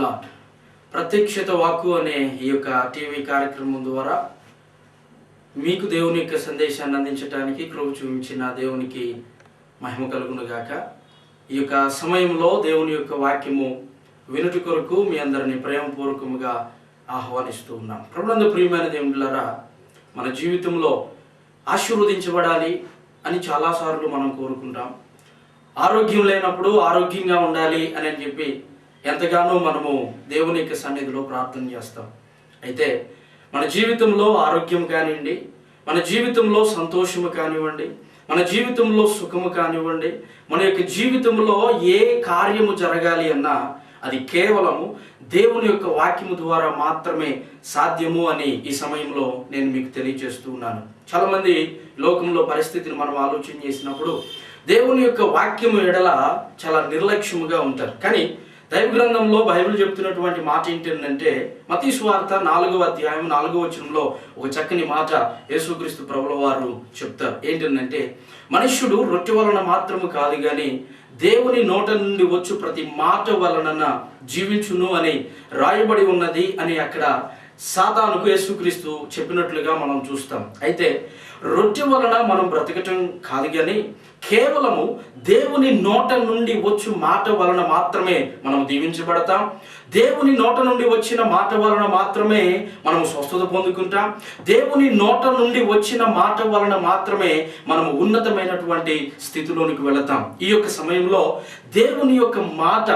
Lot ప్రత్యక్షత వాక్కు అనే ఈ యొక్క టీవీ కార్యక్రమం ద్వారా మీకు దేవుని యొక్క సందేశాన్ని అందించడానికి కృప చూపించిన దేవునికి మహిమ కలుగును గాక. ఈ యొక్క సమయంలో దేవుని యొక్క వాక్యము వినుటి కొరకు మీ అందరిని ప్రేమపూర్వకముగా ఆహ్వానిస్తూ ఉన్నాం. ప్రభునందు ప్రియమైన దేవుళ్ళారా మన జీవితంలో ఆశీర్వదించబడాలి అని చాలాసార్లు మనం కోరుకుంటాం. ఆరోగ్యం లేనప్పుడు ఆరోగ్యంగా ఉండాలి అని అని చెప్పి ఎంతగానో మనము దేవుని యొక్క సన్నిధిలో ప్రార్థన చేస్తాం. అయితే మన జీవితంలో ఆరోగ్యం కానివ్వండి మన జీవితంలో సంతోషము కానివ్వండి మన జీవితంలో సుఖము కానివ్వండి మన యొక్క జీవితంలో ఏ కార్యము జరగాలి అన్నా అది కేవలము దేవుని యొక్క వాక్యము ద్వారా మాత్రమే సాధ్యము అని ఈ సమయంలో నేను మీకు తెలియజేస్తూ ఉన్నాను. చాలామంది లోకంలో పరిస్థితిని మనం ఆలోచన చేసినప్పుడు దేవుని యొక్క వాక్యము ఎడల చాలా నిర్లక్ష్యముగా ఉంటారు. కానీ దైవ గ్రంథంలో బైబిల్ చెప్తున్నటువంటి మాట ఏంటంటే మతీ స్వార్త నాలుగవ అధ్యాయం నాలుగవ వచనంలో ఒక చక్కని మాట యేసుక్రీస్తు ప్రభుల వారు చెప్తారు. ఏంటంటే మనుష్యుడు రొట్టె వలన మాత్రము కాదు కానీ దేవుని నోట నుండి వచ్చు ప్రతి మాట వలన జీవించును అని రాయబడి ఉన్నది అని అక్కడ సాతానుకు యేసుక్రీస్తు చెప్పినట్లుగా మనం చూస్తాం. అయితే రొట్టె వలన మనం బ్రతకటం కాదు కానీ కేవలము దేవుని నోట నుండి వచ్చు మాట వలన మాత్రమే మనం దీవించబడతాం. దేవుని నోట నుండి వచ్చిన మాట వలన మాత్రమే మనం స్వస్థత పొందుకుంటాం. దేవుని నోట నుండి వచ్చిన మాట వలన మాత్రమే మనము ఉన్నతమైనటువంటి స్థితిలోనికి వెళతాం. ఈ యొక్క సమయంలో దేవుని యొక్క మాట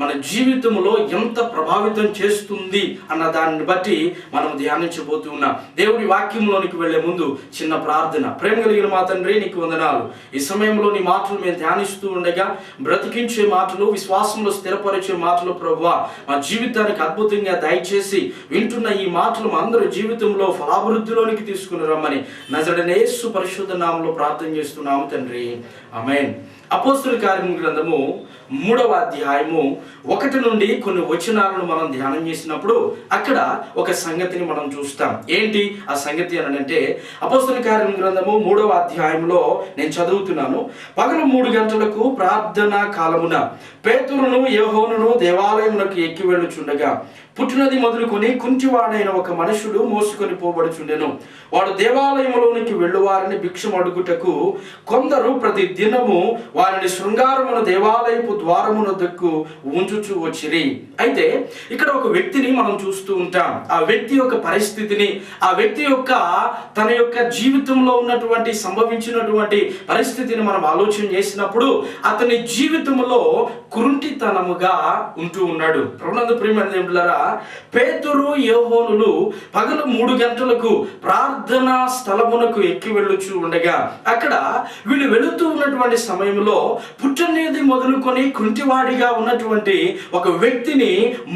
మన జీవితంలో ఎంత ప్రభావితం చేస్తుంది అన్న దానిని బట్టి మనం ధ్యానించబోతూ ఉన్నాం. దేవుని వాక్యంలోనికి వెళ్ళే ముందు చిన్న ప్రార్థన. ప్రేమ కలిగిన మా తండ్రి నీకు వందనాలు. ఈ సమయంలో నీ మాటలు మేము ధ్యానిస్తూ ఉండగా బ్రతికించే మాటలు విశ్వాసంలో స్థిరపరిచే మాటలు ప్రభువా మా జీవితానికి అద్భుతంగా దయచేసి వింటున్న ఈ మాటలు అందరూ జీవితంలో ఫలాభివృద్ధిలోనికి తీసుకుని రమ్మని. నజడనేసు పరిశుద్ధ నామంలో ప్రార్థన చేస్తున్నాము తండ్రి. అమెన్ అపోస్తుల కార్యం గ్రంథము మూడవ అధ్యాయము ఒకటి నుండి కొన్ని వచనాలను మనం ధ్యానం చేసినప్పుడు అక్కడ ఒక సంగతిని మనం చూస్తాం. ఏంటి? ఆ సంగతి అని అంటే అపోస్తుల కార్యం గ్రంథము మూడవ అధ్యాయంలో నేను చదువుతున్నాను. పగలు మూడు గంటలకు ప్రార్థనా కాలమున పేతురును యహోనును దేవాలయమునకు ఎక్కి వెళ్ళుచుండగా పుట్టినది మొదలుకొని కుంటివాడైన ఒక మనుషుడు మోసుకొని పోబడుచుండెను. వాడు దేవాలయంలోనికి వెళ్ళువారని భిక్షం అడుగుటకు కొందరు ప్రతి దినము వారిని శృంగారమున దేవాలయపు ద్వారమునొద్దకు ఉంచుచు వచ్చిరి. అయితే ఇక్కడ ఒక వ్యక్తిని మనం చూస్తూ ఉంటాం. ఆ వ్యక్తి యొక్క పరిస్థితిని ఆ వ్యక్తి యొక్క తన యొక్క జీవితంలో ఉన్నటువంటి సంభవించినటువంటి పరిస్థితిని మనం ఆలోచన చేసినప్పుడు అతని జీవితంలో కురుంటితనముగా ఉంటూ ఉన్నాడు. ప్రభునందు ప్రియమైన పేతురు యోహోనులు పగలు మూడు గంటలకు ప్రార్థనా స్థలమునకు ఎక్కి వెళ్ళుచు ఉండగా అక్కడ వీళ్ళు వెళుతూ ఉన్నటువంటి సమయంలో పుట్టనేది మొదలుకొని కుంటివాడిగా ఉన్నటువంటి ఒక వ్యక్తిని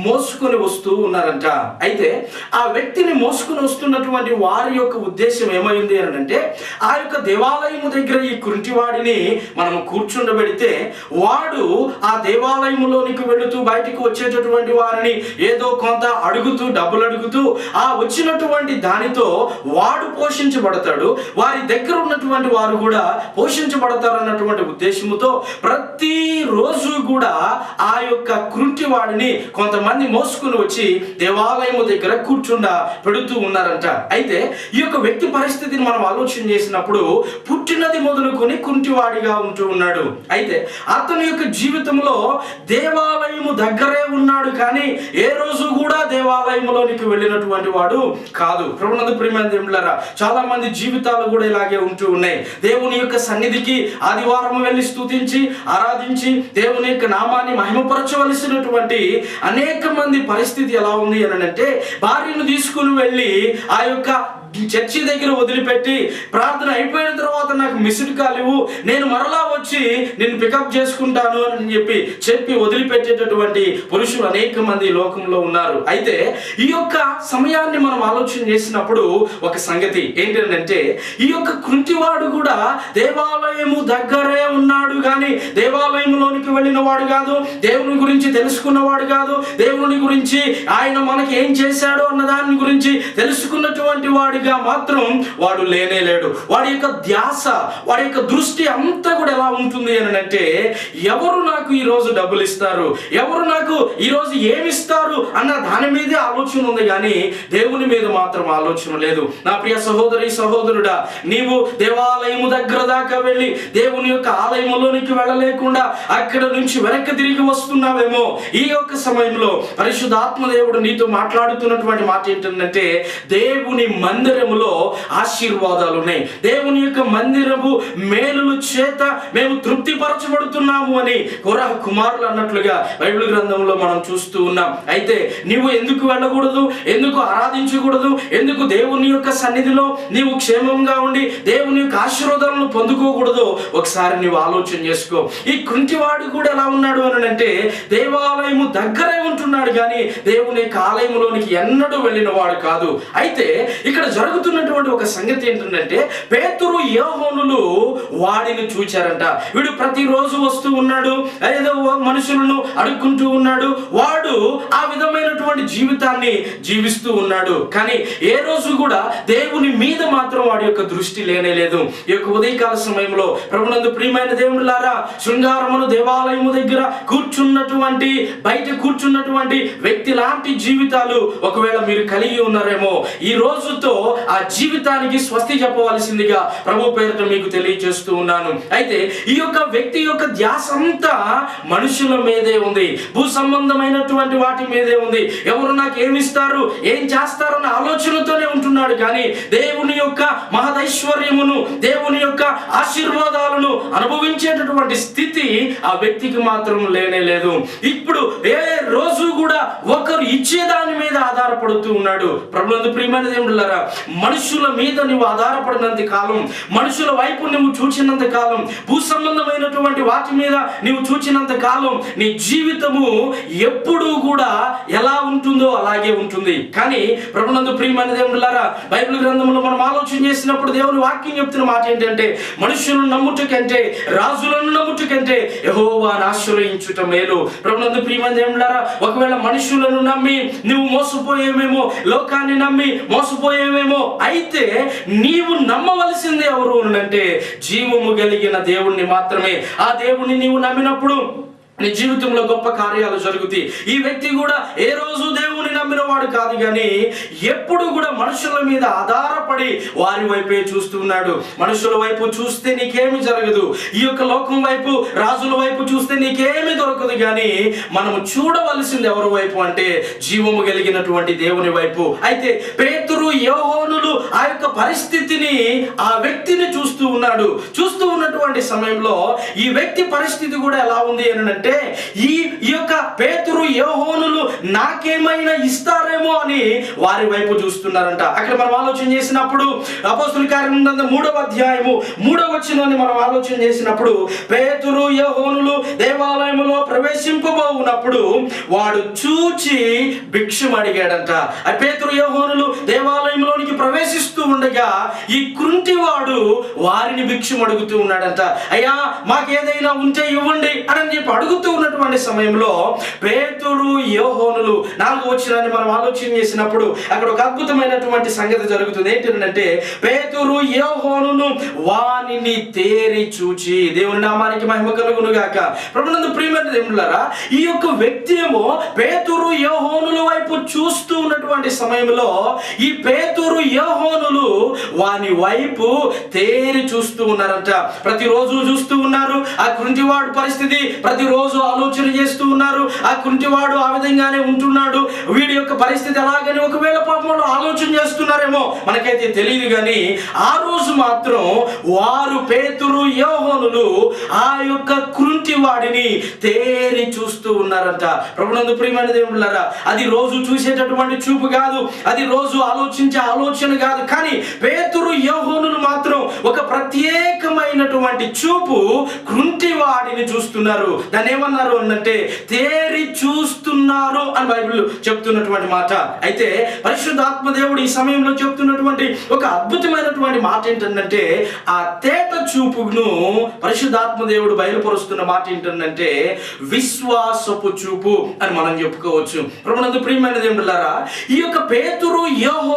మోసుకొని వస్తూ ఉన్నారంట. అయితే ఆ వ్యక్తిని మోసుకొని వస్తున్నటువంటి వారి యొక్క ఉద్దేశం ఏమైంది అని అంటే ఆ యొక్క దేవాలయము దగ్గర ఈ కుంటివాడిని మనం కూర్చుండబెడితే వాడు ఆ దేవాలయములోనికి వెళుతూ బయటకు వచ్చేటటువంటి వారిని ఏదో కొంత అడుగుతూ డబ్బులు అడుగుతూ ఆ వచ్చినటువంటి దానితో వాడు పోషించబడతాడు. వారి దగ్గర ఉన్నటువంటి వారు కూడా పోషించబడతారు అన్నటువంటి ఉద్దేశముతో ప్రతి రోజు కూడా ఆ యొక్క కృంటివాడిని కొంతమంది మోసుకుని వచ్చి దేవాలయము దగ్గర కూర్చుండ పెడుతూ ఉన్నారంట. అయితే ఈ యొక్క వ్యక్తి పరిస్థితిని మనం ఆలోచన చేసినప్పుడు పుట్టినది మొదలుకొని కుంటివాడిగా ఉంటూ ఉన్నాడు. అయితే అతని యొక్క జీవితంలో దేవాలయము దగ్గరే ఉన్నాడు కానీ ఏ రోజు కూడా దేవాలయంలోనికి వెళ్ళినటువంటి వాడు కాదు. ప్రభునందు ప్రియమైన చాలా మంది జీవితాలు కూడా ఇలాగే ఉంటూ ఉన్నాయి. దేవుని యొక్క సన్నిధికి ఆదివారం వెళ్ళి స్థుతించి ఆరాధించి దేవుని యొక్క నామాన్ని మహిమపరచవలసినటువంటి అనేక మంది పరిస్థితి ఎలా ఉంది అని అంటే భార్యను తీసుకుని వెళ్ళి ఆ యొక్క చర్చి దగ్గర వదిలిపెట్టి ప్రార్థన అయిపోయిన తర్వాత నాకు మిస్డ్ కాల్ ఇవ్వు. నేను మరలా వచ్చి నేను పికప్ చేసుకుంటాను అని చెప్పి చెప్పి వదిలిపెట్టేటటువంటి పురుషులు అనేక మంది లోకంలో ఉన్నారు. అయితే ఈ యొక్క సమయాన్ని మనం ఆలోచన చేసినప్పుడు ఒక సంగతి ఏంటంటే ఈ యొక్క కృంటివాడు కూడా దేవాలయము దగ్గరే ఉన్నాడు కానీ దేవాలయంలోనికి వెళ్ళిన వాడు కాదు దేవుని గురించి తెలుసుకున్నవాడు కాదు దేవుని గురించి ఆయన మనకి ఏం చేశాడో అన్న దాని గురించి తెలుసుకున్నటువంటి వాడు వాడిగా మాత్రం వాడు లేనే లేడు. వాడి యొక్క ధ్యాస వాడి యొక్క దృష్టి అంతా కూడా ఎలా ఉంటుంది అని అంటే ఎవరు నాకు ఈ రోజు డబ్బులు ఇస్తారు? ఎవరు నాకు ఈ రోజు ఏమి ఇస్తారు? అన్న దాని మీదే ఆలోచన ఉంది కానీ దేవుని మీద మాత్రం ఆలోచన లేదు. నా ప్రియ సహోదరి సహోదరుడా నీవు దేవాలయము దగ్గర దాకా వెళ్ళి దేవుని యొక్క ఆలయములోనికి వెళ్ళలేకుండా అక్కడ నుంచి వెనక్కి తిరిగి వస్తున్నావేమో? ఈ యొక్క సమయంలో పరిశుద్ధాత్మ దేవుడు నీతో మాట్లాడుతున్నటువంటి మాట ఏంటంటే దేవుని మందిరములో ఆశీర్వాదాలు ఉన్నాయి దేవుని యొక్క మందిరము మేలుల చేత మేము తృప్తిపరచబడుతున్నాము అని కొరహ కుమారులు అన్నట్లుగా బైబిల్ గ్రంథంలో మనం చూస్తూ ఉన్నాం. అయితే నీవు ఎందుకు వెళ్ళకూడదు? ఎందుకు ఆరాధించకూడదు? ఎందుకు దేవుని యొక్క సన్నిధిలో నీవు క్షేమంగా ఉండి దేవుని యొక్క ఆశీర్వాదాలను పొందుకోకూడదు? ఒకసారి నీవు ఆలోచన చేసుకో. ఈ కుంటివాడు కూడా ఎలా ఉన్నాడు అని అంటే దేవాలయము దగ్గరే ఉంటున్నాడు కానీ దేవుని యొక్క ఆలయంలోనికి ఎన్నడూ వెళ్ళిన వాడు కాదు. అయితే ఇక్కడ జరుగుతున్నటువంటి ఒక సంగతి ఏంటంటే పేతురు యోహోనులు వాడిని చూచారంట. వీడు ప్రతిరోజు వస్తూ ఉన్నాడు ఏదో మనుషులను అడుక్కుంటూ ఉన్నాడు. వాడు ఆ విధమైనటువంటి జీవితాన్ని జీవిస్తూ ఉన్నాడు. కానీ ఏ రోజు కూడా దేవుని మీద మాత్రం వాడి యొక్క దృష్టి లేనే లేదు. ఈ యొక్క ఉదయకాల సమయంలో ప్రభునందు ప్రియమైన దేవుడులారా శృంగారమును దేవాలయము దగ్గర కూర్చున్నటువంటి బయట కూర్చున్నటువంటి వ్యక్తి లాంటి జీవితాలు ఒకవేళ మీరు కలిగి ఉన్నారేమో ఈ రోజుతో ఆ జీవితానికి స్వస్తి చెప్పవలసిందిగా ప్రభు పేరుతో మీకు తెలియజేస్తూ ఉన్నాను. అయితే ఈ యొక్క వ్యక్తి యొక్క ధ్యాస అంతా మనుషుల మీదే ఉంది. భూ సంబంధమైనటువంటి వాటి మీదే ఉంది. ఎవరు నాకు ఏమి ఇస్తారు ఏం చేస్తారు అన్న ఆలోచనతోనే ఉంటున్నాడు. కానీ దేవుని యొక్క మహదైశ్వర్యమును దేవుని యొక్క ఆశీర్వాదాలను అనుభవించేటటువంటి స్థితి ఆ వ్యక్తికి మాత్రం లేనే లేదు. ఇప్పుడు ఏ రోజు కూడా ఒకరు ఇచ్చే దాని మీద ఆధారపడుతూ ఉన్నాడు. ప్రభుత్వ ప్రియమైన దేవుడులారా మనుషుల మీద నువ్వు ఆధారపడినంత కాలం మనుషుల వైపు నువ్వు చూచినంత కాలం భూ సంబంధమైనటువంటి వాటి మీద నువ్వు చూచినంత కాలం నీ జీవితము ఎప్పుడూ కూడా ఎలా ఉంటుందో అలాగే ఉంటుంది. కానీ ప్రభునందు ప్రియమైన దేవుడులారా బైబిల్ గ్రంథంలో మనం ఆలోచన చేసినప్పుడు దేవుని వాక్యం చెప్తున్న మాట ఏంటంటే మనుషులను నమ్ముట కంటే రాజులను నమ్ముట కంటే యెహోవాను ఆశ్రయించుట మేలు. ప్రభునందు ప్రియమైన దేవుడులారా ఒకవేళ మనుషులను నమ్మి నువ్వు మోసపోయేమేమో లోకాన్ని నమ్మి మోసపోయేమేమో అయితే నీవు నమ్మవలసింది ఎవరు అంటే జీవము కలిగిన దేవుణ్ణి మాత్రమే. ఆ దేవుణ్ణి నీవు నమ్మినప్పుడు నీ జీవితంలో గొప్ప కార్యాలు జరుగుతాయి. ఈ వ్యక్తి కూడా ఏ రోజు దేవుని నమ్మిన వాడు కాదు కానీ ఎప్పుడు కూడా మనుషుల మీద ఆధారపడి వారి వైపే చూస్తున్నాడు మనుషుల వైపు చూస్తే నీకేమి జరగదు. ఈ యొక్క లోకం వైపు రాజుల వైపు చూస్తే నీకేమి దొరకదు కానీ మనము చూడవలసింది ఎవరి వైపు అంటే జీవము కలిగినటువంటి దేవుని వైపు. అయితే పేతురు యోహోనులు ఆ యొక్క పరిస్థితిని ఆ వ్యక్తిని చూస్తూ ఉన్నాడు. చూస్తూ ఉన్నటువంటి సమయంలో ఈ వ్యక్తి పరిస్థితి కూడా ఎలా ఉంది అని అంటే ఈ యొక్క పేతురు యోహోనులు నాకేమైనా ఇస్తారేమో అని వారి వైపు చూస్తున్నారంట. అక్కడ మనం ఆలోచన చేసినప్పుడు అపోస్తుల కార్యం మూడవ అధ్యాయము మూడవ వచ్చిందని మనం ఆలోచన చేసినప్పుడు పేతురు యోహోనులు దేవాలయములో ప్రవేశింపబోవునప్పుడు వాడు చూచి భిక్షం అడిగాడంట ఆ పేతురు యోహోనులు దేవాలయంలోనికి ప్రవేశిస్తూ ఉండగా ఈ కృంటివాడు వారిని భిక్షం అడుగుతూ ఉన్నాడంట. అయ్యా మాకేదైనా ఉంటే ఇవ్వండి అని చెప్పి అడుగుతూ ఉన్నటువంటి సమయంలో పేతురు యోహోనులు నాలుగు వచ్చినాన్ని మనం ఆలోచన చేసినప్పుడు అక్కడ ఒక అద్భుతమైనటువంటి సంగతి జరుగుతుంది. ఏంటంటే పేతురు యోహోనును వానిని తేరి చూచి దేవుని నామానికి మహిమ కలుగును గాక ప్రభునందు ప్రియమైన దేవులారా ఈ యొక్క వ్యక్తి ఏమో పేతురు యోహోనుల వైపు చూస్తూ ఉన్నటువంటి సమయంలో ఈ పేతురు యోహోనులు వాని వైపు తేరి చూస్తూ ఉన్నారంట. ప్రతిరోజు చూస్తూ ఉన్నారు. ఆ కుంటివాడు పరిస్థితి ప్రతిరోజు ఆలోచన చేస్తూ ఉన్నారు. ఆ కుంటివాడు ఆ విధంగానే ఉంటున్నాడు. వీడి యొక్క పరిస్థితి ఎలాగని ఒకవేళ పాపంలో ఆలోచన చేస్తున్నారేమో మనకైతే తెలియదు కానీ ఆ రోజు మాత్రం వారు పేతురు యోహోనులు ఆ యొక్క కుంటి వాడిని తేరి చూస్తూ ఉన్నారంట. ప్రభునందు ప్రియమైన దేవుళ్ళారా అది రోజు చూసేటటువంటి చూపు కాదు. అది రోజు ఆలోచన ఆలోచించే ఆలోచన కాదు. కానీ పేతురు యోహోను మాత్రం ఒక ప్రత్యేకమైనటువంటి చూపు కృంటి వాడిని చూస్తున్నారు. దాన్ని ఏమన్నారు అనంటే తేరి చూస్తున్నారు అని బైబిల్ చెప్తున్నటువంటి మాట. అయితే పరిశుద్ధాత్మ దేవుడు ఈ సమయంలో చెప్తున్నటువంటి ఒక అద్భుతమైనటువంటి మాట ఏంటంటే ఆ తేట చూపును పరిశుద్ధాత్మ దేవుడు బయలుపరుస్తున్న మాట ఏంటంటే విశ్వాసపు చూపు అని మనం చెప్పుకోవచ్చు. ప్రభునందు ప్రియమైన దేవుడులారా ఈ యొక్క పేతురు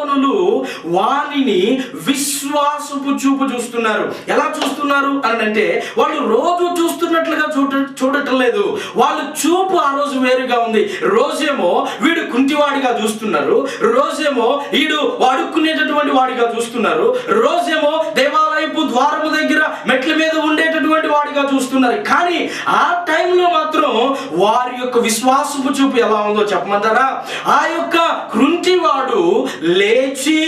యోహోనులు వారిని విశ్వాసపు చూపు చూస్తున్నారు. ఎలా చూస్తున్నారు అని అంటే వాళ్ళు రోజు చూస్తున్నట్లుగా చూడ చూడటం లేదు. వాళ్ళు చూపు ఆ రోజు వేరుగా ఉంది. రోజేమో వీడు కుంటివాడిగా చూస్తున్నారు. రోజేమో వీడు వాడుకునేటటువంటి వాడిగా చూస్తున్నారు. రోజేమో దేవాలయపు ద్వారము దగ్గర మెట్ల మీద ఉండేటటువంటి వాడిగా చూస్తున్నారు. కానీ ఆ టైంలో మాత్రం వారి యొక్క విశ్వాసపు చూపు ఎలా ఉందో చెప్పమంటారా? ఆ యొక్క కృంటివాడు లేచి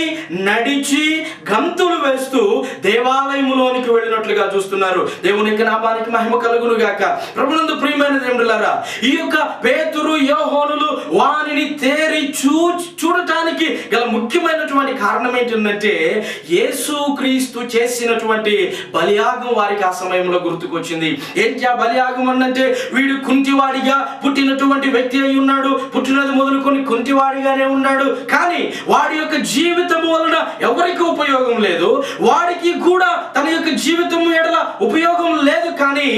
నడిచి గంతులు వేస్తూ దేవాలయములోనికి వెళ్ళినట్లుగా చూస్తున్నారు. దేవుని యొక్క నామానికి మహిమ కలుగును గాక ప్రభునందు ప్రియమైన దేవుడులారా ఈ యొక్క పేతురు యోహోనులు వారిని తేరి చూ చూడటానికి గల ముఖ్యమైనటువంటి కారణం ఏంటంటే యేసు క్రీస్తు చేసినటువంటి బలియాగం వారికి ఆ సమయంలో గుర్తుకొచ్చింది. ఏంటి ఆ బలియాగం అన్నంటే వీడు కుంటివాడిగా పుట్టినటువంటి వ్యక్తి అయి ఉన్నాడు. పుట్టినది మొదలుకొని కుంటివాడిగానే ఉన్నాడు. కానీ వాడి యొక్క జీవితం వలన ఎవరికి ఉపయోగం లేదు వాడికి కూడా తన యొక్క జీవితం ఎడల ఉపయోగం లేదు కానీ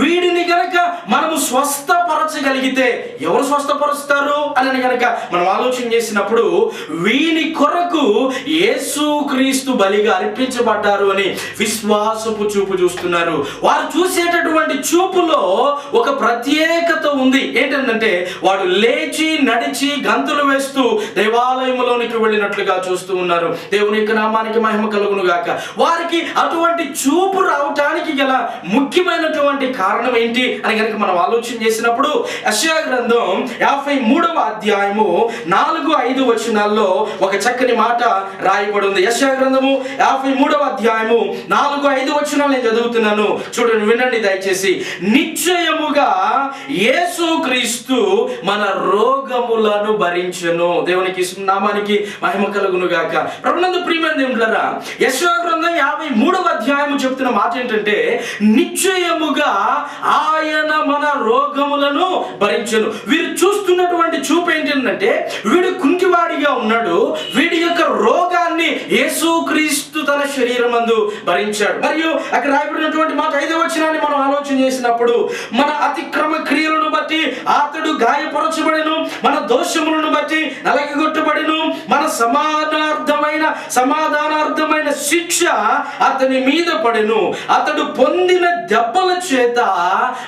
వీడిని గనక మనము స్వస్థపరచగలిగితే ఎవరు స్వస్థపరుస్తారు అని గనక మనం ఆలోచన చేసినప్పుడు వీని కొరకు యేసు క్రీస్తు బలిగా అర్పించబడ్డారు అని విశ్వాసపు చూపు చూస్తున్నారు. వారు చూసేటటువంటి చూపులో ఒక ప్రత్యేక ఉంది. ఏంటంటే వాడు లేచి నడిచి గంతులు వేస్తూ దేవాలయంలోనికి వెళ్ళినట్లుగా చూస్తూ ఉన్నారు. దేవుని యొక్క నామానికి మహిమ కలుగును గాక. వారికి అటువంటి చూపు రావటానికి గల ముఖ్యమైనటువంటి కారణం ఏంటి అని కనుక మనం ఆలోచన చేసినప్పుడు యశా గ్రంథం యాభై మూడవ అధ్యాయము నాలుగు ఐదు వచనాల్లో ఒక చక్కని మాట రాయబడి ఉంది యశా గ్రంథము యాభై మూడవ అధ్యాయము నాలుగు ఐదు వచనాలు నేను చదువుతున్నాను. చూడండి వినండి దయచేసి. నిశ్చయముగా ఏ క్రీస్తు మన రోగములను భరించను. దేవునికి నామానికి మహిమ కలుగును గాక ప్రభునందు ప్రియమైన దేవులారా యశో గ్రంథం యాభై మూడవ అధ్యాయము చెప్తున్న మాట ఏంటంటే నిశ్చయముగా ఆయన మన రోగములను భరించను. వీరు చూస్తున్నటువంటి చూపు ఏంటంటే వీడు కుంటివాడిగా ఉన్నాడు. వీడి యొక్క రోగాన్ని యేసుక్రీస్తు తన శరీరం అందు భరించాడు. మరియు అక్కడ రాయబడినటువంటి మాట ఐదవ వచనాన్ని మనం ఆలోచన చేసినప్పుడు మన అతిక్రమ క్రియలను బట్టి అతడు గాయపరచబడిను మన దోషములను బట్టి నలగగొట్టబడెను మన సమానార్థమైన సమాధానార్థమైన శిక్ష అతని మీద పడెను. అతడు పొందిన దెబ్బల చేత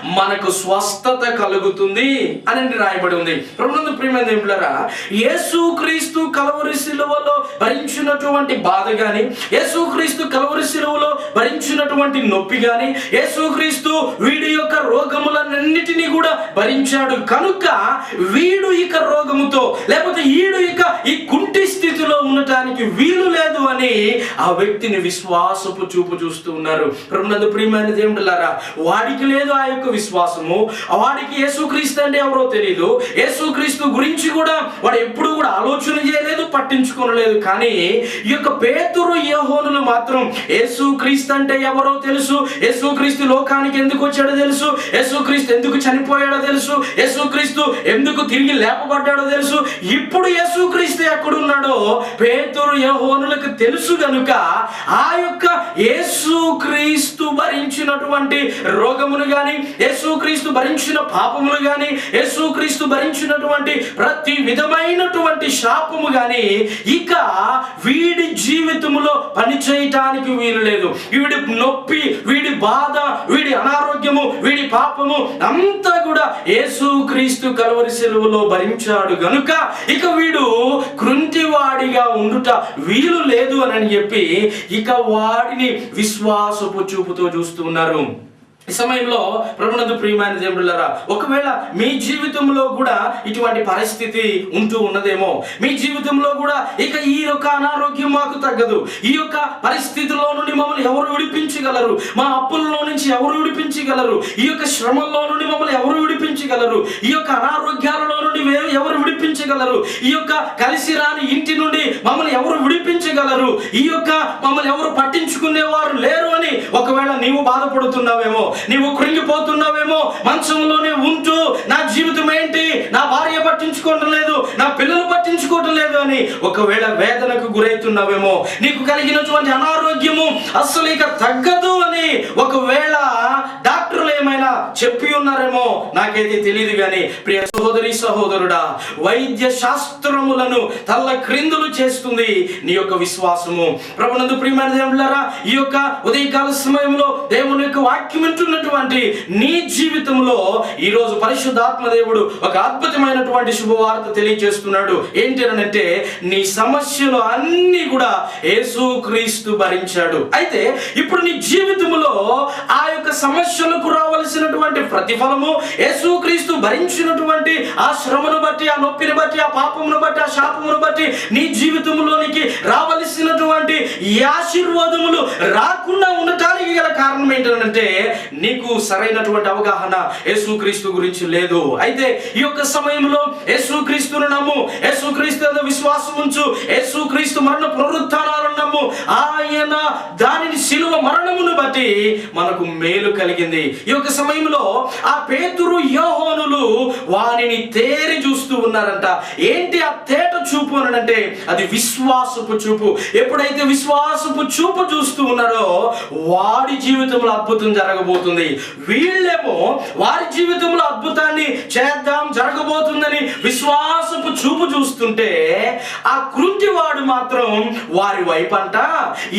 మనకు స్వస్థత కలుగుతుంది అని రాయబడి ఉంది. రెండు ప్రియమైన దేవులారా యేసు క్రీస్తు కలవరి శిలువలో భరించినటువంటి బాధ గాని యేసుక్రీస్తు కలవరి శిలువలో భరించినటువంటి నొప్పి కానీ యేసుక్రీస్తు వీడి యొక్క రోగములన్నిటినీ కూడా భరించాడు. కనుక వీడు ఇక రోగముతో లేకపోతే ఈడు ఇక ఈ కుంటి స్థితిలో ఉండటానికి వీలు లేదు అని ఆ వ్యక్తిని విశ్వాసపు చూపు చూస్తూ ఉన్నారు. ప్రభునందు ప్రియమైన దేవుడులారా వాడికి లేదు ఆ యొక్క విశ్వాసము. వాడికి యేసుక్రీస్తు అంటే ఎవరో తెలియదు యేసుక్రీస్తు గురించి కూడా వాడు ఎప్పుడు కూడా ఆలోచన చేయలేదు పట్టించుకోలేదు. కానీ ఈ యొక్క పేతురు యెహోనులు మాత్రం యేసుక్రీస్తు అంటే ఎవరో తెలుసు. యేసుక్రీస్తు లోకానికి ఎందుకు వచ్చాడో తెలుసు. యేసుక్రీస్తు ఎందుకు చనిపోయాడో తెలుసు. యేసుక్రీస్తు ఎందుకు తిరిగి లేపబడ్డాడో తెలుసు. ఇప్పుడు యేసుక్రీస్తు ఎక్కడున్నాడో పేతురు యహోనులకు తెలుసు గనుక ఆ యొక్క యేసుక్రీస్తు భరించినటువంటి రోగమును గాని యేసుక్రీస్తు భరించిన పాపములు గాని యేసుక్రీస్తు భరించినటువంటి ప్రతి విధమైనటువంటి శాపము గాని ఇక వీడి జీవితములో పని చేయటానికి వీలు లేదు. వీడి నొప్పి వీడి బాధ వీడి అనారోగ్యము వీడి పాపము అంతా కూడా యేసుక్రీస్తు కలవరి సెలవులో భరించాడు గనుక ఇక వీడు కృంటివాడిగా ఉండుట వీలు లేదు అని చెప్పి ఇక వాడిని విశ్వాసపు చూపుతో చూస్తున్నారు ఈ సమయంలో ప్రభునందు ప్రియమైన దేవుడులారా ఒకవేళ మీ జీవితంలో కూడా ఇటువంటి పరిస్థితి ఉంటూ ఉన్నదేమో మీ జీవితంలో కూడా ఇక ఈ యొక్క అనారోగ్యం మాకు తగ్గదు ఈ యొక్క పరిస్థితిలో నుండి మమ్మల్ని ఎవరు విడిపించగలరు మా అప్పుల్లో నుంచి ఎవరు విడిపించగలరు ఈ యొక్క శ్రమల్లో నుండి మమ్మల్ని ఎవరు విడిపించగలరు ఈ యొక్క అనారోగ్యాలలో నుండి వే- ఎవరు విడిపించగలరు ఈ యొక్క కలిసి రాని ఇంటి నుండి మమ్మల్ని ఎవరు విడిపించగలరు ఈ యొక్క మమ్మల్ని ఎవరు పట్టించుకునేవారు లేరు అని ఒకవేళ నీవు బాధపడుతున్నావేమో నీవు కృంగిపోతున్నావేమో? మంచంలోనే ఉంటూ నా జీవితం ఏంటి? నా భార్య పట్టించుకోవటం లేదు నా పిల్లలు పట్టించుకోవటం లేదు అని ఒకవేళ వేదనకు గురవుతున్నావేమో నీకు కలిగినటువంటి అనారోగ్యము అస్సలు ఇక తగ్గదు అని ఒకవేళ డాక్టర్లు ఏమైనా చెప్పి ఉన్నారేమో నాకైతే తెలియదు కానీ ప్రియ సహోదరి సహోదరుడా వైద్య శాస్త్రములను తల్ల క్రిందులు చేస్తుంది నీ యొక్క విశ్వాసము. ప్రభునందు ప్రియమైన దేవులారా ఈ యొక్క ఉదయకాల సమయంలో దేవుని యొక్క వాక్యం వింటున్నటువంటి నీ జీవితంలో ఈ రోజు పరిశుద్ధాత్మ దేవుడు ఒక అద్భుతమైనటువంటి శుభవార్త తెలియజేస్తున్నాడు. ఏంటి నీ సమస్యలు అన్ని కూడా యేసుక్రీస్తు భరించాడు. అయితే ఇప్పుడు నీ జీవితంలో ఆ యొక్క సమస్యలకు రావలసినటువంటి ప్రతిఫలము యేసుక్రీస్తు భరించినటువంటి ఆ శ్రమను బట్టి ఆ నొప్పిని బట్టి ఆ పాపమును బట్టి ఆ శాపమును బట్టి నీ జీవితంలోనికి రావలసినటువంటి ఈ ఆశీర్వాదములు రాకుండా ఉండటానికి గల కారణం ఏంటంటే నీకు సరైనటువంటి అవగాహన యేసుక్రీస్తు గురించి లేదు. అయితే ఈ యొక్క సమయంలో యేసుక్రీస్తును నమ్ము యేసుక్రీస్తు విశ్వాసం ఉంచు యేసుక్రీస్తు మరణ పునరుత్థానాలను నమ్ము ఆయన దానిని శిలువ మరణమును బట్టి మనకు మేలు కలిగింది. ఈ యొక్క సమయంలో ఆ పేతురు యోహోనులు వానిని తేరి చూస్తూ ఉన్నారంట. ఏంటి ఆ తేట చూపు అని అంటే అది విశ్వాసపు చూపు. ఎప్పుడైతే విశ్వాసపు చూపు చూస్తూ ఉన్నారో వాడి జీవితంలో అద్భుతం జరగబోతుంది. వీళ్ళేమో వారి జీవితంలో అద్భుతాన్ని చేద్దాం జరగబోతుందని విశ్వాసపు చూపు చూస్తుంటే ఆ కృంటివాడు మాత్రం వారి వైపు అంట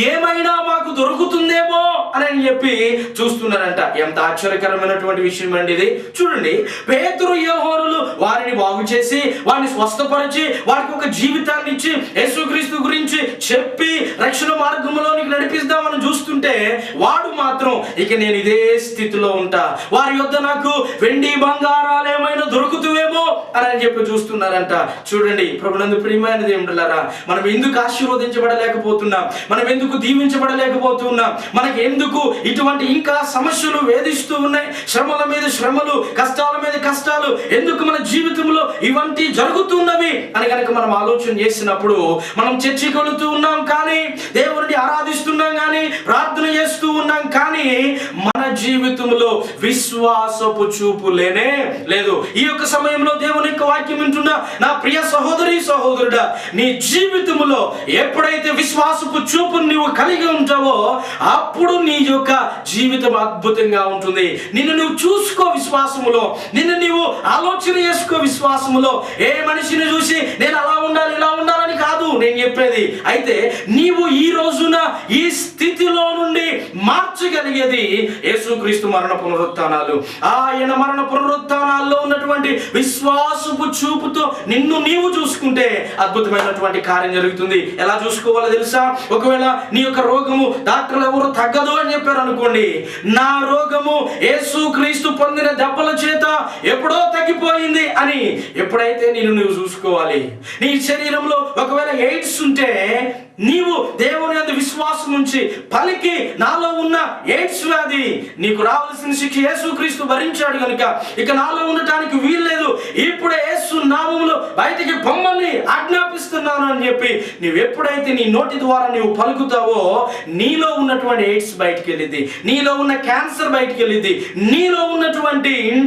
ఏమైనా మాకు దొరుకుతుందేమో అని చెప్పి చూస్తున్నారంట ఎంత ఆశ్చర్యకరమైనటువంటి విషయం అండి ఇది. చూడండి పేతురు యోహోరులు వారిని బాగు చేసి వారిని స్వస్థపరిచి వారికి ఒక జీవితాన్ని ఇచ్చి యేసుక్రీస్తు గురించి చెప్పి రక్షణ మార్గంలోనికి నడిపిస్తామని చూస్తుంటే వాడు మాత్రం ఇక నేను ఇదే స్థితిలో ఉంటా. వారి యొద్ద నాకు వెండి బంగారాలు ఏమైనా దొరుకుతువేమో అని అని చెప్పి చూస్తున్నారంట. చూడండి ప్రభునందు ప్రియమైనది ఏమిటలారా మనం ఎందుకు ఆశీర్వదించబడలేకపోతున్నాం? మనం ఎందుకు దీవించబడలేకపోతున్నాం? మనకి ఎందుకు ఇటువంటి ఇంకా సమస్యలు వేధిస్తూ ఉన్నాయి? శ్రమల మీద శ్రమలు కష్టాల మీద కష్టాలు ఎందుకు మన జీవితంలో ఇవంటి జరుగుతున్నవి అని కనుక మనం ఆలోచన చేసినప్పుడు మనం చర్చికి వెళుతూ ఉన్నాం కానీ దేవుడిని ఆరాధిస్తున్నాం కానీ ప్రార్థన చేస్తూ ఉన్నాం కానీ మన జీవితంలో విశ్వాసపు చూపు లేనే లేదు. ఈ యొక్క సమయంలో దేవుని యొక్క వాక్యం వింటున్న నా ప్రియ సహోదరి సహోదరుడా నీ జీవితంలో ఎప్పుడైతే విశ్వాసపు చూపును నువ్వు కలిగి ఉంటావో అప్పుడు నీ యొక్క జీవితం అద్భుతంగా ఉంటుంది. నిన్ను నువ్వు చూసుకో విశ్వాసములో. నిన్ను నీవు ఆలోచన చేసుకో విశ్వాసములో. ఏ మనిషిని చూసి నేను అలా ఉండాలి ఇలా ఉండాలని కాదు నేను చెప్పేది. అయితే నీవు ఈ రోజున ఈ స్థితిలో నుండి మార్చగలిగేది యేసుక్రీస్తు మరణ పునరుత్నాలు ఆయన మరణ పునరుత్నాల్లో ఉన్నటువంటి విశ్వాసపు చూపుతో నిన్ను నీవు చూసుకుంటే అద్భుతమైనటువంటి కార్యం జరుగుతుంది. ఎలా చూసుకోవాలో తెలుసా? ఒకవేళ నీ యొక్క రోగము డాక్టర్లు ఎవరు తగ్గదు అని చెప్పారు అనుకోండి. నా రోగము యేసుక్రీస్తు పొందిన దెబ్బల చేత ఎప్పుడో తగ్గిపోయింది అని ఎప్పుడైతే నేను నువ్వు చూసుకోవాలి. నీ శరీరంలో ఒకవేళ ఎయిడ్స్ ఉంటే నీవు దేవుని అందు విశ్వాసం ఉంచి పలికి నాలో ఉన్న ఎయిడ్స్ వ్యాధి నీకు రావాల్సిన శిక్ష యేసుక్రీస్తు భరించాడు కనుక ఇక నాలో ఉండటానికి వీల్లేదు. ఇప్పుడే యేసు నామములో బయటికి బొమ్మల్ని ఆజ్ఞాపిస్తున్నాను అని చెప్పి నీవు ఎప్పుడైతే నీ నోటి ద్వారా నీవు పలుకుతావో నీలో ఉన్నటువంటి ఎయిడ్స్ బయటికి వెళ్ళింది. నీలో ఉన్న క్యాన్సర్ బయటికి వెళ్ళింది. నీలో ఉన్నటువంటి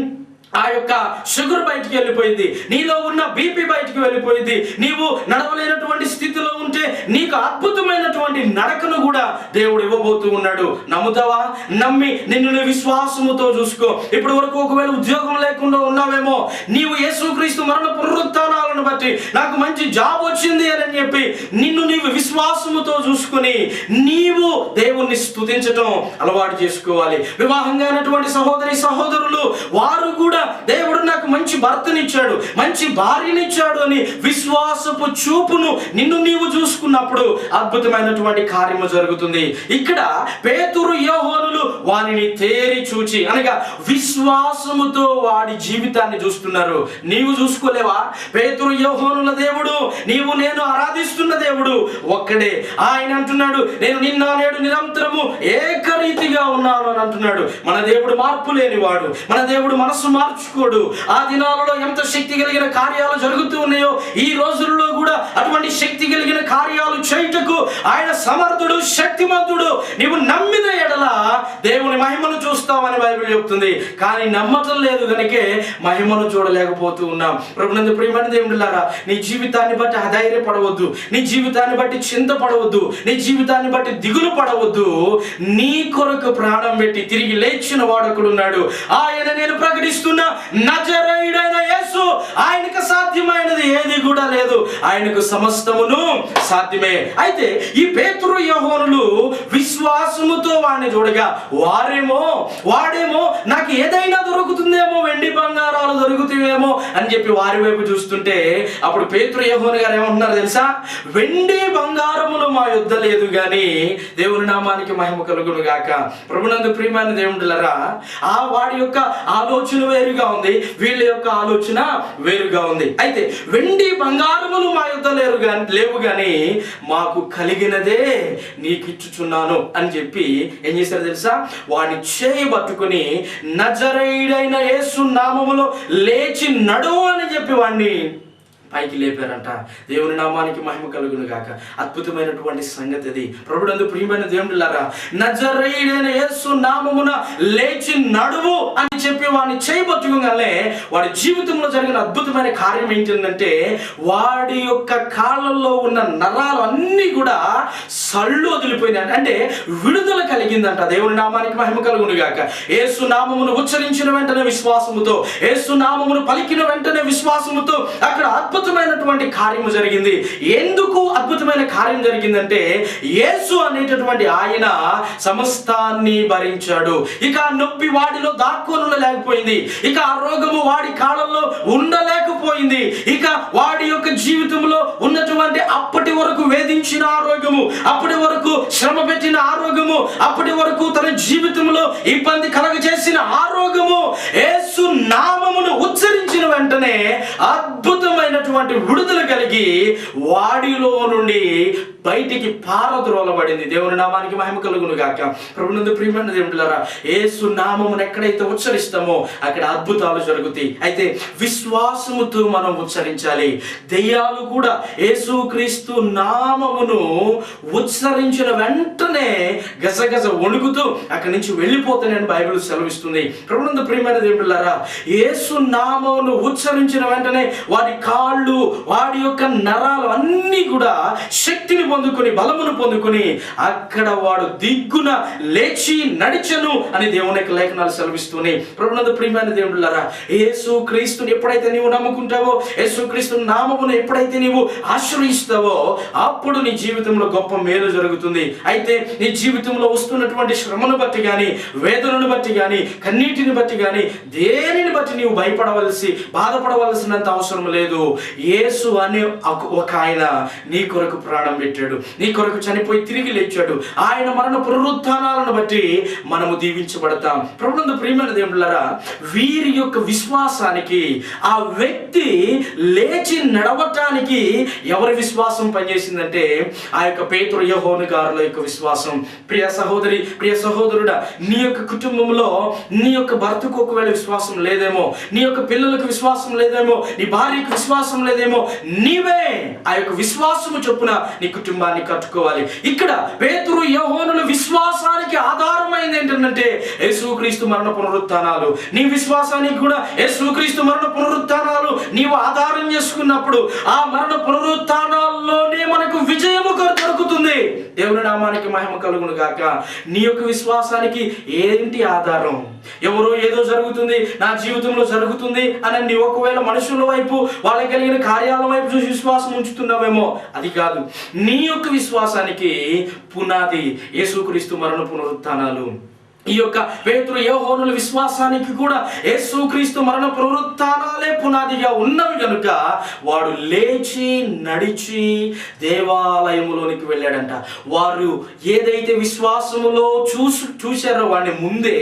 ఆ యొక్క షుగర్ బయటికి వెళ్ళిపోయింది. నీలో ఉన్న బీపీ బయటికి వెళ్ళిపోయింది. నీవు నడవలేనటువంటి స్థితిలో ఉన్న నీకు అద్భుతమైనటువంటి నడకను కూడా దేవుడు ఇవ్వబోతూ ఉన్నాడు. నమ్ముతావా? నమ్మి నిన్ను నీ విశ్వాసముతో చూసుకో. ఇప్పటి వరకు ఒకవేళ ఉద్యోగం లేకుండా ఉన్నావేమో నీవు యేసుక్రీస్తు మరణ పునరుత్థానాలను బట్టి నాకు మంచి జాబ్ వచ్చింది అని చెప్పి నిన్ను నీవు విశ్వాసముతో చూసుకుని నీవు దేవుణ్ణి స్తుతించటం అలవాటు చేసుకోవాలి. వివాహంగా అయినటువంటి సహోదరి సహోదరులు వారు కూడా దేవుడు నాకు మంచి భర్తనిచ్చాడు మంచి భార్యనిచ్చాడు అని విశ్వాసపు చూపును నిన్ను నీవు చూసుకున్నప్పుడు అద్భుతమైనటువంటి కార్యము జరుగుతుంది. ఇక్కడ పేతురు యోహోనులు వారిని తేరి చూచి అనగా విశ్వాసముతో వాడి జీవితాన్ని చూస్తున్నారు. నీవు చూసుకోలేవా? పేతురు యోహోనుల దేవుడు నీవు నేను ఆరాధిస్తున్న దేవుడు ఒక్కడే. ఆయన అంటున్నాడు నేను నిన్న నేడు నిరంతరము ఏకరీతిగా ఉన్నాను అని అంటున్నాడు. మన దేవుడు మార్పు లేనివాడు మన దేవుడు మనసు మార్చుకోడు. ఆ దినాలలో ఎంత శక్తి కలిగిన కార్యాలు జరుగుతూ ఉన్నాయో ఈ రోజుల్లో కూడా అటువంటి శక్తి కలిగిన కార్యాలు చేయుటకు ఆయన సమర్థుడు శక్తిమంతుడు. నీవు నమ్మిన ఎడల దేవుని మహిమను చూస్తామని బైబిల్ చెప్తుంది. కానీ నమ్మటం లేదు కనుకే మహిమను చూడలేకపోతూ ఉన్నాం. ప్రభునందు ప్రియమైన దేవుడిలారా నీ జీవితాన్ని బట్టి అధైర్యపడవద్దు. నీ జీవితాన్ని బట్టి చింతపడవద్దు. నీ జీవితాన్ని బట్టి దిగులు పడవద్దు. నీ కొరకు ప్రాణం పెట్టి తిరిగి లేచిన వాడొకడున్నాడు ఆయన నేను ప్రకటిస్తున్న నజరైడైన యేసు. ఆయనకు సాధ్యమైనది ఏది కూడా లేదు. ఆయనకు సమస్తమును సాధ్యమే అయితే ఈ పేతురు యహోనులు విశ్వాసముతో వాడిని చూడగా వారేమో వాడేమో నాకు ఏ బంగారాలు అని చెప్పి వారి వైపు చూస్తుంటే అప్పుడు పేతురు యహోన్ గారు ఏమంటున్నారు తెలుసా? వెండి బంగారములు మా యుద్ధ లేదు కానీ దేవుని నామానికి మహిమ కలుగును గాక. ప్రభునందు ప్రియమైన దేవుడులరా ఆ వాడి యొక్క ఆలోచన వేరుగా ఉంది వీళ్ళ యొక్క ఆలోచన వేరుగా ఉంది. అయితే వెండి బంగారములు మా యుద్ధ లేరు గాని లేవు కానీ మాకు కలిగినదే నీకు ఇచ్చుచున్నాను అని చెప్పి ఏం చేశారు తెలుసా? వాడిని చేయి పట్టుకుని నజరైడైన యేసు నామములో లే లేచి నడువు అని చెప్పి వాడిని పైకి లేపారంట. దేవుని నామానికి మహిమ కలుగును గాక. అద్భుతమైనటువంటి సంగతి అది. ప్రభుడందు ప్రియమైన దేవుడులారా నజరైడైన యేసు నామమున లేచి నడువు అని చెప్పి వాడిని చేయబట్టుకోగానే వాడి జీవితంలో జరిగిన అద్భుతమైన కార్యం ఏంటంటే వాడి యొక్క కాళ్ళల్లో ఉన్న నరాలు అన్నీ కూడా సళ్ళు వదిలిపోయినాయి. అంటే విడుదల కలిగిందంట. దేవుని నామానికి మహిమ కలుగును గాక. యేసు నామమును ఉచ్చరించిన వెంటనే విశ్వాసముతో యేసు నామమును పలికిన వెంటనే విశ్వాసముతో అక్కడ అద్భుతమైనటువంటి కార్యము జరిగింది. ఎందుకు అద్భుతమైన కార్యం జరిగిందంటే యేసు అనేటటువంటి ఆయన సమస్తాన్ని భరించాడు. ఇక నొప్పి వాడిలో దాక్కొని ఇక ఆ రోగము వాడి కాలంలో ఉండలేకపోయింది. ఇక వాడి యొక్క జీవితంలో ఉన్నటువంటి అప్పటి వరకు వేధించిన ఆరోగ్యము అప్పటి వరకు శ్రమ పెట్టిన ఆరోగ్యము అప్పటి వరకు తన జీవితంలో ఇబ్బంది కలగజేసిన ఆరోగ్యము యేసు నామమును ఉచ్చరించిన వెంటనే అద్భుతమైనటువంటి విడుదల కలిగి వాడిలో నుండి బయటికి పారద్రోలబడింది. దేవుని నామానికి మహిమ కలుగును గాక ప్రభునందు ప్రియమైన దేవుడులారా ఏసు నామమును ఎక్కడైతే ఉచ్చరిస్తామో అక్కడ అద్భుతాలు జరుగుతాయి. అయితే విశ్వాసముతో మనం ఉచ్చరించాలి. దెయ్యాలు కూడా యేసుక్రీస్తు నామమును ఉచ్చరించిన వెంటనే గసగస వణుకుతూ అక్కడి నుంచి వెళ్ళిపోతానని బైబిల్ సెలవిస్తుంది. ప్రభునందు ప్రియమైన దేవుడులారా యేసు నామమును ఉచ్చరించిన వెంటనే వారి కాళ్ళు వాడి యొక్క నరాలు అన్నీ కూడా శక్తిని పొందుకొని బలమును పొందుకొని అక్కడ వాడు దిగ్గున లేచి నడిచను అని దేవుని యొక్క లేఖనాలు సెలవిస్తూనే. ప్రభునందు ప్రియమైన దేవుళ్ళారా యేసు క్రీస్తుని ఎప్పుడైతే నీవు నమ్ముకుంటావో యేసు క్రీస్తు నామమును ఎప్పుడైతే నీవు ఆశ్రయిస్తావో అప్పుడు నీ జీవితంలో గొప్ప మేలు జరుగుతుంది. అయితే నీ జీవితంలో వస్తున్నటువంటి శ్రమను బట్టి కానీ వేదనను బట్టి కానీ కన్నీటిని బట్టి కానీ దేనిని బట్టి నీవు భయపడవలసి బాధపడవలసినంత అవసరం లేదు. యేసు అనే ఒక- ఆయన నీ కొరకు ప్రాణం పెట్టాడు. నీ కొరకు చనిపోయి తిరిగి లేచాడు. ఆయన మరణ పునరుత్థానాలను బట్టి మనము దీవించబడతాం. ప్రభుత్వ ప్రియమైన దేవుళ్ళరా వీరి యొక్క విశ్వాసానికి ఆ వ్యక్తి లేచి నడవటానికి ఎవరి విశ్వాసం పనిచేసిందంటే ఆ యొక్క పేతురు యహోను గారుల యొక్క విశ్వాసం. ప్రియ సహోదరి ప్రియ సహోదరుడా నీ యొక్క కుటుంబంలో నీ యొక్క భర్తకు ఒకవేళ విశ్వాసం లేదేమో నీ యొక్క పిల్లలకు విశ్వాసం లేదేమో నీ భార్యకు విశ్వాసం లేదేమో. నీవే ఆ యొక్క విశ్వాసము చొప్పున నీ కుటుంబాన్ని కట్టుకోవాలి. ఇక్కడ పేతురు యహోనుల విశ్వాసానికి ఆధారమైంది ఏంటంటే యేసుక్రీస్తు మరణ పునరుత్నాలు నీ విశ్వాసానికి కూడా యేసుక్రీస్తు మరణ పునరుత్నాలు నీవు ఆధారం చేసుకున్నప్పుడు ఆ మరణ పునరుత్నాల్లోనే మనకు విజయము దొరుకుతుంది. దేవుని నామానికి మహిమ కలుగును గాక. నీ యొక్క విశ్వాసానికి ఏంటి ఆధారం? ఎవరో ఏదో జరుగుతుంది నా జీవితంలో జరుగుతుంది అని నీ ఒకవేళ మనుషుల వైపు వాళ్ళకి కలిగిన కార్యాల వైపు చూసి విశ్వాసం ఉంచుతున్నావేమో? అది కాదు. నీ యొక్క విశ్వాసానికి పునాది యేసుక్రీస్తు మరణ పునరుత్థానాలు. ఈ యొక్క పేతురు యోహోనుల విశ్వాసానికి కూడా యేసుక్రీస్తు మరణ ప్రవృత్తానాలే పునాదిగా ఉన్నవి కనుక వాడు లేచి నడిచి దేవాలయములోనికి వెళ్ళాడంట. వారు ఏదైతే విశ్వాసములో చూసు చూశారో వాడిని ముందే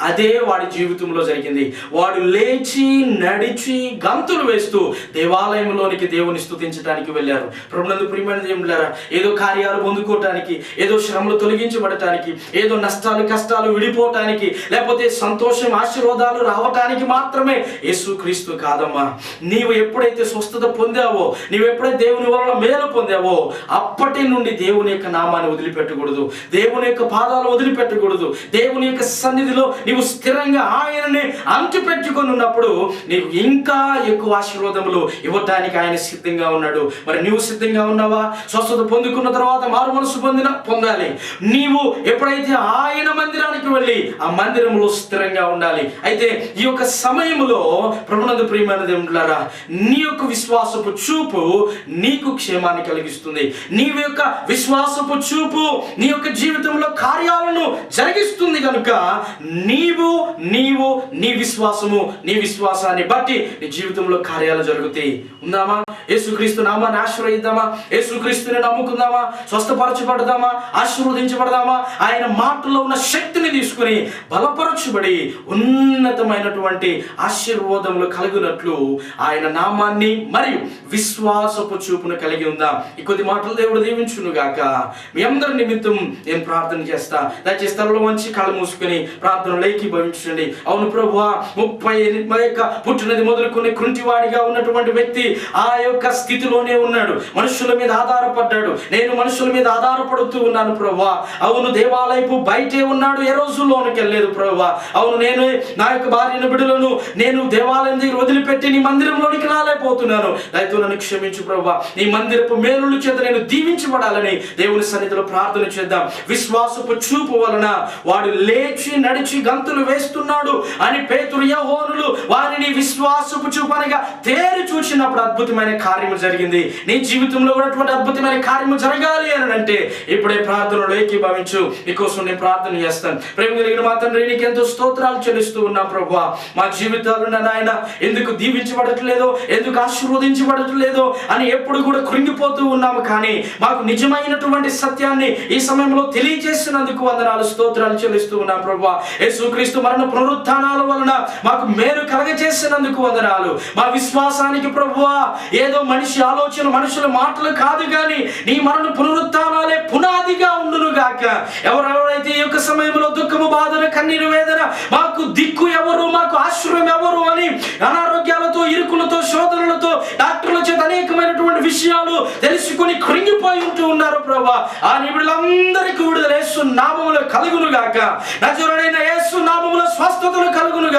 అదే వాడి జీవితంలో జరిగింది. వాడు లేచి నడిచి గంతులు వేస్తూ దేవాలయంలోనికి దేవుని స్థుతించడానికి వెళ్ళారు. ప్రభునందు ప్రియమైన దేవులారా ఏదో కార్యాలు పొందుకోవటానికి ఏదో శ్రమలు తొలగించబడటానికి ఏదో నష్టాలు కష్టాలు బంధాలు విడిపోవటానికి లేకపోతే సంతోషం ఆశీర్వాదాలు రావటానికి మాత్రమే యేసుక్రీస్తు కాదమ్మా. నీవు ఎప్పుడైతే స్వస్థత పొందావో నీవు ఎప్పుడైతే దేవుని వలన మేలు పొందావో అప్పటి నుండి దేవుని యొక్క నామాన్ని వదిలిపెట్టకూడదు. దేవుని యొక్క పాదాలు వదిలిపెట్టకూడదు. దేవుని యొక్క సన్నిధిలో నీవు స్థిరంగా ఆయనని అంటిపెట్టుకొని ఉన్నప్పుడు నీవు ఇంకా ఎక్కువ ఆశీర్వాదములు ఇవ్వటానికి ఆయన సిద్ధంగా ఉన్నాడు. మరి నీవు సిద్ధంగా ఉన్నావా? స్వస్థత పొందుకున్న తర్వాత మారు మనసు పొందిన పొందాలి. నీవు ఎప్పుడైతే ఆయన మందిరానికి వెళ్ళి ఆ మందిరంలో స్థిరంగా ఉండాలి. అయితే ఈ యొక్క సమయంలో ప్రభునందు ప్రియమైన దేవులారా నీ యొక్క విశ్వాసపు చూపు నీకు క్షేమాన్ని కలిగిస్తుంది. నీ యొక్క విశ్వాసపు చూపు నీ యొక్క జీవితంలో కార్యాలను జరిగిస్తుంది కనుక నీవు నీవు నీ విశ్వాసము నీ విశ్వాసాన్ని బట్టి నీ జీవితంలో కార్యాలు జరుగుతాయి. ఉందామా? యేసుక్రీస్తు నామాన్ని ఆశ్రయిద్దామా? యేసుక్రీస్తుని నమ్ముకుందామా? స్వస్థపరచబడదామా? ఆశీర్వదించబడదామా? ఆయన మాటలో ఉన్న శక్తిని తీసుకుని బలపరచబడి ఉన్నతమైనటువంటి ఆశీర్వాదములు కలిగినట్లు ఆయన నామాన్ని మరియు విశ్వాసపు చూపును కలిగి ఉందాం. ఈ కొద్ది మాటలు దేవుడు దీవించును గాక మీ అందరి నిమిత్తం నేను ప్రార్థన చేస్తా. దయచేసి స్థలంలో మంచి కళ్ళు మూసుకొని ప్రార్థనలు భవించండి అవును ప్రభు ముప్పై ఎనిమిది యొక్క పుట్టినది మొదలుకొని కృంటివాడిగా ఉన్నటువంటి వ్యక్తి ఆ యొక్క స్థితిలోనే ఉన్నాడు. మనుషుల మీద ఆధారపడ్డాడు. నేను మనుషుల మీద ఆధారపడుతూ ఉన్నాను ప్రభు అవును దేవాలయపు బయటే ఉన్నాడు రోజుల్లోనికి వెళ్ళలేదు ప్రభు. అవును నేను నా యొక్క భార్యను బిడ్డలను నేను దేవాలయం దగ్గర వదిలిపెట్టి నీ మందిరంలోనికి రాలేకపోతున్నాను. రైతు నన్ను క్షమించు ప్రభు. నీ మందిరపు మేలుల చేత నేను దీవించబడాలని దేవుని సన్నిధిలో ప్రార్థన చేద్దాం. విశ్వాసపు చూపు వలన వాడు లేచి నడిచి గంతులు వేస్తున్నాడు అని పేతురు యహోనులు వారిని విశ్వాసపు చూపనగా తేరి చూసినప్పుడు అద్భుతమైన కార్యము జరిగింది. నీ జీవితంలో కూడా అటువంటి అద్భుతమైన కార్యము జరగాలి అని అంటే ఇప్పుడే ప్రార్థనలో ఏకీభవించు. నీకోసం నేను ప్రార్థన చేస్తాను. ప్రేమ కలిగిన మా తండ్రి నీకు ఎంతో స్తోత్రాలు చెల్లిస్తూ ఉన్నా ప్రభు మా జీవితాలు నాయన ఎందుకు దీవించబడట్లేదో ఎందుకు ఆశీర్వదించబడట్లేదో అని ఎప్పుడు కూడా కృంగిపోతూ ఉన్నాము కానీ మాకు నిజమైనటువంటి సత్యాన్ని ఈ సమయంలో తెలియజేసినందుకు వందనాలు స్తోత్రాలు చెల్లిస్తూ ఉన్నాం ప్రభు యేసుక్రీస్తు మరణ పునరుత్థానాల వలన మాకు మేలు కలగజేసినందుకు వందనాలు. మా విశ్వాసానికి ప్రభువా ఏదో మనిషి ఆలోచన మనుషుల మాటలు కాదు కానీ నీ మరణ పునరుత్థానాలే పునాదిగా ఉండును గాక ఎవరెవరైతే ఈ యొక్క సమయంలో దుఃఖము బాధన కన్నీరు వేదన మాకు దిక్కు ఎవరు మాకు ఆశ్రయం ఎవరు అని అనారోగ్యాలతో ఇరుకులతో శోధనలతో డాక్టర్ల చేత అనేకమైనటువంటి విషయాలు తెలుసుకుని కృంగిపోయి ఉంటూ ఉన్నారు ప్రభా. ఆ నిబిడులందరికీ విడుదల యేసు నామములు కలుగును గాక నజరుడైన యేసు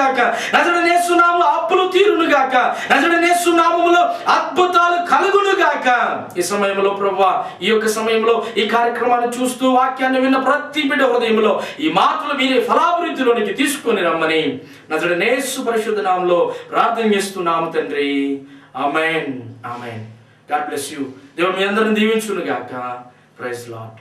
గాక. నజరుడైన యేసు అప్పులు తీరును గాక. నజరుడైన యేసు అద్భుతాలు కలుగును గాక. ఈ సమయంలో ప్రభు ఈ యొక్క సమయంలో ఈ కార్యక్రమాన్ని చూస్తూ వాక్యాన్ని విన్న ప్రతి బిడ్డ హృదయంలో ఈ మాటలు మీరే ఫలాభివృద్ధిలోనికి తీసుకొని రమ్మని నజరుడైన యేసు పరిశుద్ధ నామంలో ప్రార్థన చేస్తున్నాము తండ్రి. Amen. Amen. God bless you. దేవుడు మీ అందరిని దీవించును గాక. Praise lot